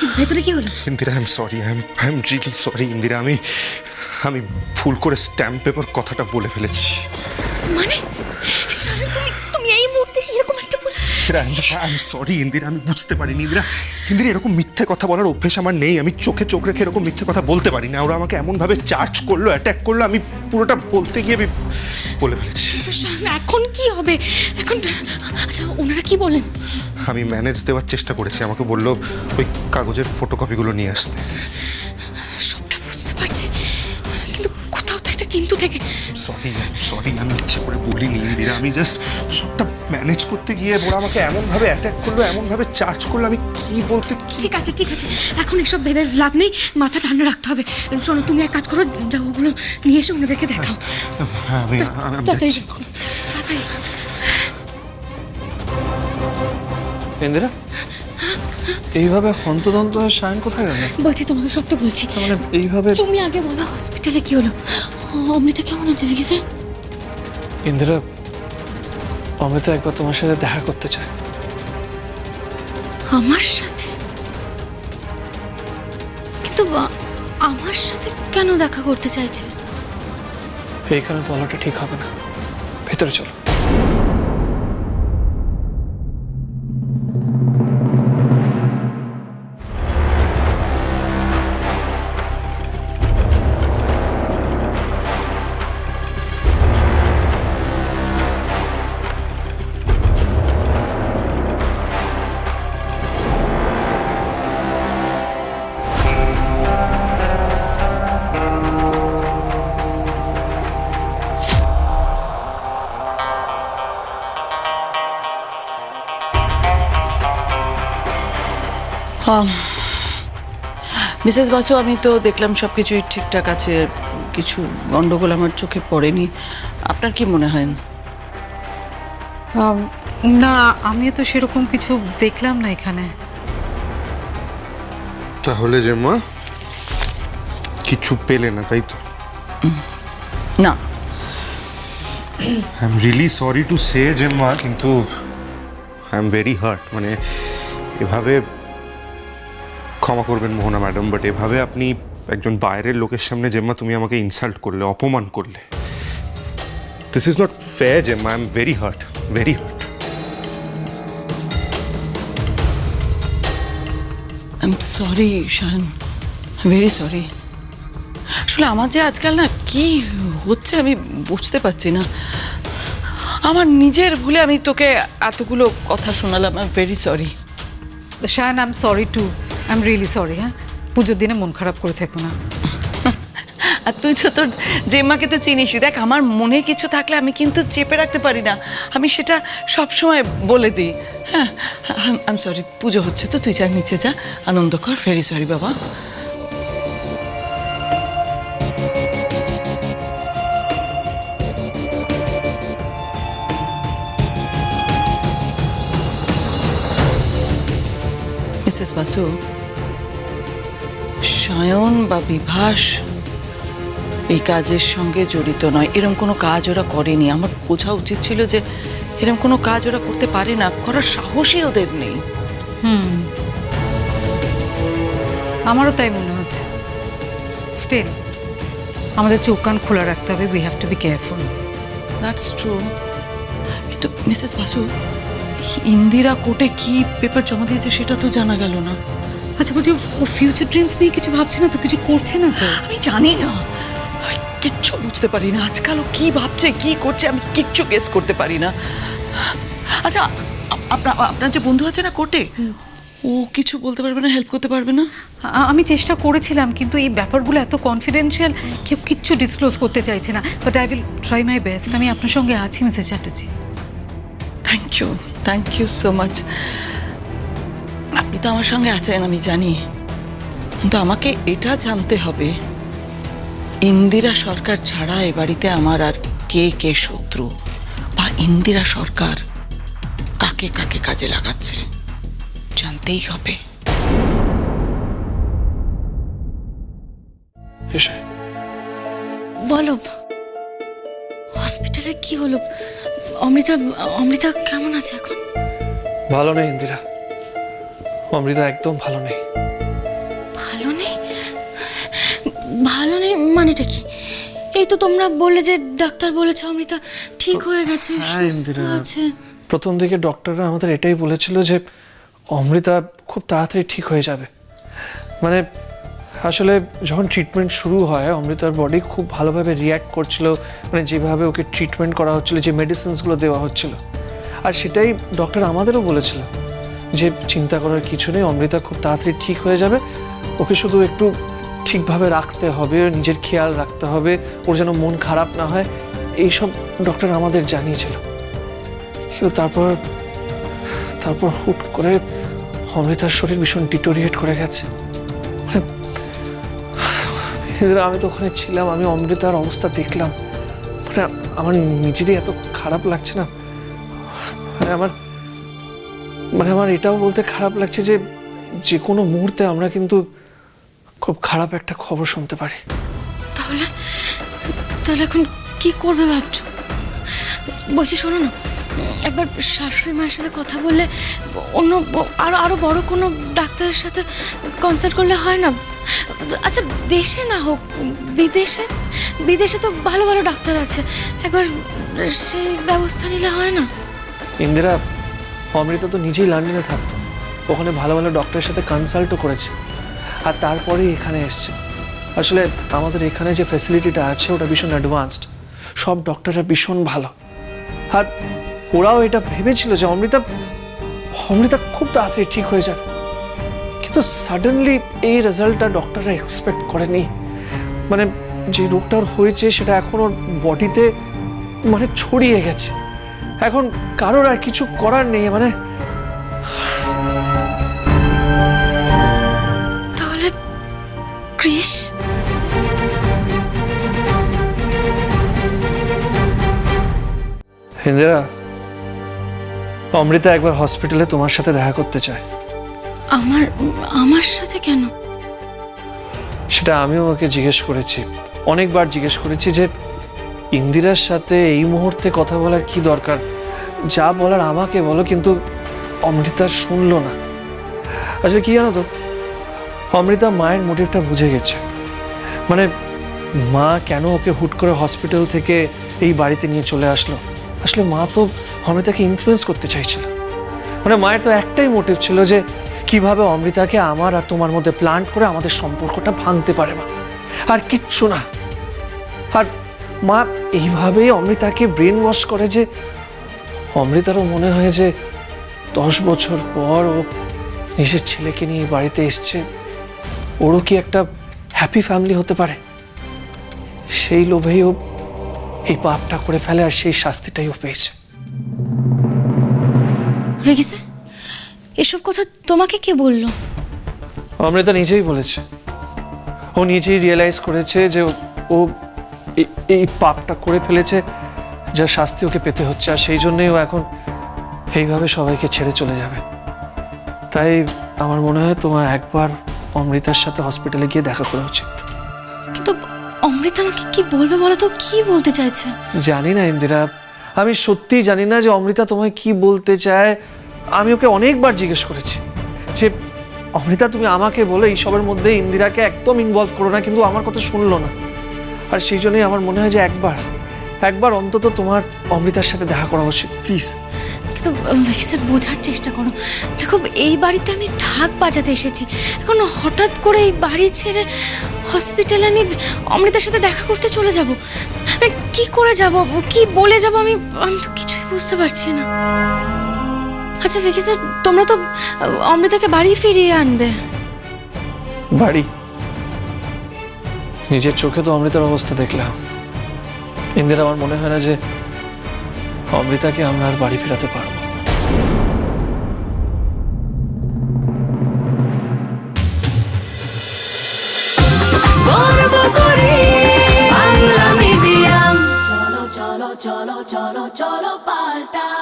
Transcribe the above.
কি ভেতরে কি হলো? Indira I am sorry I am I am really sorry Indira. আমি আমি ভুল করে স্ট্যাম্প পেপার কথাটা বলে ফেলেছি। মানে? শান তুমি তুমি এই মুহূর্তে এরকম একটা বল আই এম সরি ইন্দিরা আমি বুঝতে পারিনি ইন্দিরা। ইন্দিরা এরকম মিথ্যে কথা বলার অভ্যেস আমার নেই। আমি চোখে চোখ রেখে এরকম মিথ্যে কথা বলতে পারি না। ওরা আমাকে এমনভাবে চার্জ করল অ্যাটাক করল আমি পুরোটা বলতে গিয়ে আমি বলে ফেলেছি। তো শান এখন কি হবে? এখন আচ্ছা ওনারা কি বলেন? আমি ম্যানেজ দেওয়ার চেষ্টা করেছি। আমাকে বলল ওই কাগজের ফটোকপিগুলো নিয়ে আসতে। সবটা বুঝতে পারছি। কিন্তু কোথাও তো একটা কিন্তু থেকে সরি সরি আমি ইচ্ছে করে বলিনি ইন্দিরা। আমি জাস্ট সবটা ম্যানেজ করতে গিয়ে ওরা আমাকে এমনভাবে অ্যাটাক করল এমনভাবে চার্জ করল আমি কি বলতে ঠিক আছে ঠিক আছে। এখন এসব ভেবে লাভ নেই মাথা ঠান্ডা রাখতে হবে। শোনো তুমি এক কাজ করো যাও ওগুলো নিয়ে এসে ওনাদেরকে দেখাও। হ্যাঁ আমি তা- আমি তাড়াতাড়ি ইন্দিরা এইভাবে হন্তদন্ত হয়ে সায়ন কোথায় গেল? বলছি তোমাকে সবটা বলছি। মানে এইভাবে তুমি আগে বলো হসপিটালে কি হলো? অমৃতা কেমন আছে ভিকি স্যার? ইন্দিরা অমৃতা একবার তোমার সাথে দেখা করতে চায়। আমার সাথে? কিন্তু বা- আমার সাথে কেন দেখা করতে চাইছে? এইখানে বলাটা ঠিক হবে না। ভেতরে চলো। মিসেস বাসু আমি তো দেখলাম সব কিছুই ঠিকঠাক আছে। কিছু গন্ডগোল আমার চোখে পড়েনি। আপনার কি মনে হয়? না আমিও তো সেরকম কিছু দেখলাম না এখানে। তাহলে যে মা কিছু পেলে না তাই তো? না। I am really sorry to say যে মা কিন্তু আই এম ভেরি হার্ট মানে এভাবে ক্ষমা করবেন মোহনা ম্যাডাম বাট এভাবে আপনি একজন বাইরের লোকের সামনে জেম্মা তুমি আমাকে ইনসাল্ট করলে অপমান করলে। This is not fair জেম্মা I am very hurt very hurt I am sorry Shahan very sorry আসলে আমার যে আজকাল না কি হচ্ছে আমি বুঝতে পারছি না। আমার নিজের ভুলে আমি তোকে এতগুলো কথা শোনালাম I am very sorry Shayan I am sorry too I am really sorry হ্যাঁ? পুজোর দিনে মন খারাপ করে থেকো না। আর তুই তো তোর জেম্মাকে তো চিনিসই। দেখ, আমার মনে কিছু থাকলে আমি কিন্তু চেপে রাখতে পারি না। আমি সেটা সব সময় বলে দিই। হ্যাঁ আম সরি পুজো হচ্ছে তো, তুই যা নিচে যা, আনন্দ কর ভেরি সরি বাবা। মিসেস বাসু সায়ন বা বিভাস এই কাজের সঙ্গে জড়িত নয়। এরম কোনো কাজ ওরা করেনি। আমার বোঝা উচিত ছিল যে এরম কোনো কাজ ওরা করতে পারে না। করার সাহসই ওদের নেই। হুম। আমারও তাই মনে হচ্ছে। স্টিল আমাদের চোখ কান খোলা রাখতে হবে। We have to be careful that's true কিন্তু মিসেস বাসু ইন্দিরা কোর্টে কি পেপার জমা দিয়েছে সেটা তো জানা গেল না। আচ্ছা বলছি ও- ফিউচার ড্রিমস নিয়ে কিছু ভাবছে না তো? কিছু করছে না তো? আমি জানি না। কিচ্ছু বুঝতে পারি না। আজকাল ও কি ভাবছে কি করছে আমি কিচ্ছু গেস করতে পারি না। আচ্ছা আপনার আপনার যে বন্ধু আছে না কোর্টে ও কিছু বলতে পারবে না হেল্প করতে পারবে না? আমি চেষ্টা করেছিলাম কিন্তু এই ব্যাপারগুলো এত কনফিডেন্সিয়াল কেউ কিচ্ছু ডিসক্লোজ করতে চাইছে না। But I will try my best আমি আপনার সঙ্গে আছি Mrs Chatterjee thank you thank you so much আপনি তো আমার সঙ্গে আছেন আমি জানি। কিন্তু আমাকে এটা জানতে হবে ইন্দিরা সরকার ছাড়া এ বাড়িতে আমার আর কে কে শত্রু? বা ইন্দিরা সরকার কাকে কাকে কাজে লাগাচ্ছে? জানতেই হবে। বলো হসপিটালে কি হলো? অমৃতা অমৃতা কেমন আছে এখন? ভালো নেই ইন্দিরা। অমৃতা একদম ভালো নেই। ভালো নেই? ভালো নেই মানেটা কি? এই তো তোমরা বললে যে ডাক্তার বলেছে অমৃতা ঠিক হয়ে গেছে হ্যাঁ, প্রথম দিকে ডক্টররা আমাদের এটাই বলেছিল যে অমৃতা খুব তাড়াতাড়ি ঠিক হয়ে যাবে। মানে আসলে যখন ট্রিটমেন্ট শুরু হয় অমৃতার বডি খুব ভালোভাবে রিয়্যাক্ট করছিল মানে যেভাবে ওকে ট্রিটমেন্ট করা হচ্ছিল যে মেডিসিনসগুলো দেওয়া হচ্ছিল। আর সেটাই ডক্টর আমাদেরও বলেছিল। যে চিন্তা করার কিছু নেই অমৃতা খুব তাড়াতাড়ি ঠিক হয়ে যাবে। ওকে শুধু একটু ঠিকভাবে রাখতে হবে নিজের খেয়াল রাখতে হবে ওর যেন মন খারাপ না হয়। এইসব ডক্টর আমাদের জানিয়েছিল। কিন্তু তারপর তারপর হুট করে অমৃতার শরীর ভীষণ ডিটোরিয়েট করে গেছে। মানে, আমি তো ওখানে ছিলাম আমি অমৃতার অবস্থা দেখলাম। মানে আমার নিজেরই এত খারাপ লাগছে না। মানে আমার মানে আমার এটাও বলতে খারাপ লাগছে যে যে কোনো মুহূর্তে আমরা কিন্তু খুব খারাপ একটা খবর শুনতে পারি। তাহলে তাহলে এখন কি করবে ভাবছ? বলছি শোনো না একবার শাশুড়ি মায়ের সাথে কথা বললে অন্য আরও আরও বড় কোনো ডাক্তারের সাথে কনসাল্ট করলে হয় না? আচ্ছা দেশে না হোক বিদেশে? বিদেশে তো ভালো ভালো ডাক্তার আছে। একবার সেই ব্যবস্থা নিলে হয় না? ইন্দিরা অমৃতা তো নিজেই লন্ডনে থাকতো। ওখানে ভালো ভালো ডক্টরের সাথে কনসাল্টও করেছে। আর তারপরে এখানে এসছে। আসলে আমাদের এখানে যে ফ্যাসিলিটিটা আছে, ওটা ভীষণ অ্যাডভান্সড সব ডক্টররা ভীষণ ভালো। আর ওরাও এটা ভেবেছিল যে অমৃতা অমৃতা খুব তাড়াতাড়ি ঠিক হয়ে যাবে। কিন্তু সাডেনলি এই রেজাল্টটা ডক্টররা এক্সপেক্ট করেনি। মানে যে রোগটা হয়েছে, সেটা এখন ওর বডিতে মানে ছড়িয়ে গেছে। এখন কারোর আর কিছু করার নেই মানে তাহলে ইন্দিরা অমৃতা একবার হসপিটালে তোমার সাথে দেখা করতে চায়। আমার আমার সাথে কেন? সেটা আমিও ওকে জিজ্ঞেস করেছি। অনেকবার জিজ্ঞেস করেছি যে ইন্দিরার সাথে এই মুহূর্তে কথা বলার কি দরকার? যা বলার আমাকে বলো, কিন্তু অমৃতা শুনলো না। আসলে কি জানো তো, অমৃতা মায়ের মোটিভটা বুঝে গেছে। মানে মা কেন ওকে হুট করে হসপিটাল থেকে এই বাড়িতে নিয়ে চলে আসলো? আসলে মা তো অমৃতাকে ইনফ্লুয়েন্স করতে চাইছিল। মানে মায়ের তো একটাই মোটিভ ছিল যে কীভাবে অমৃতাকে আমার আর তোমার মধ্যে প্লান্ট করে আমাদের সম্পর্কটা ভাঙতে পারে মা। আর কিচ্ছু না। আর মা এইভাবেই অমৃতাকে ব্রেন ওয়াশ করে যে অমৃতারও মনে হয় যে দশ বছর পর ও নিজের ছেলেকে নিয়ে বাড়িতে এসছে। ওরও কি একটা হ্যাপি ফ্যামিলি হতে পারে? সেই লোভেই ও এই পাপটা করে ফেলে আর সেই শাস্তিটাই ও পেয়েছে। এসব কথা তোমাকে কে বলল? অমৃতা নিজেই বলেছে। ও নিজেই রিয়েলাইজ করেছে যে ও এই- পাপটা করে ফেলেছে যা শাস্তি ওকে পেতে হচ্ছে আর সেই জন্যই ও এখন এইভাবে সবাইকে ছেড়ে চলে যাবে। তাই আমার মনে হয় তোমার একবার অমৃতার সাথে হসপিটালে গিয়ে দেখা করা উচিত। কিন্তু অমৃতা আমাকে কি বলবে বলো তো? কি বলতে চাইছে? জানি না ইন্দিরা। আমি সত্যিই জানি না যে অমৃতা তোমায় কি বলতে চায়। আমি ওকে অনেকবার জিজ্ঞেস করেছি যে অমৃতা তুমি আমাকে বলো এইসবের মধ্যে ইন্দিরাকে একদম ইনভলভ করো না কিন্তু আমার কথা শুনলো না। আর সেই জন্যই আমার মনে হয় যে একবার একবার অন্তত তোমার অমৃতার সাথে দেখা করা উচিত। প্লিজ। কিন্তু ভিকি স্যার বোঝার চেষ্টা করো। দেখো এই বাড়িতে আমি ঢাক বাজাতে এসেছি। এখন হঠাৎ করে এই বাড়ি ছেড়ে হসপিটালে আমি অমৃতার সাথে দেখা করতে চলে যাব। আমি কি করে যাব কি বলে যাব আমি? আমি তো কিছুই বুঝতে পারছি না। আচ্ছা ভিকি স্যার তোমরা তো অমৃতাকে বাড়ি ফিরিয়ে আনবে। বাড়ি? নিজের চোখে তো অমৃতার অবস্থা দেখলাম। ইন্দিরা আমার মনে হয় না যে অমৃতাকে আমরা আর বাড়ি ফেরাতে পারব। চলো চলো চলো চলো পাল্টা।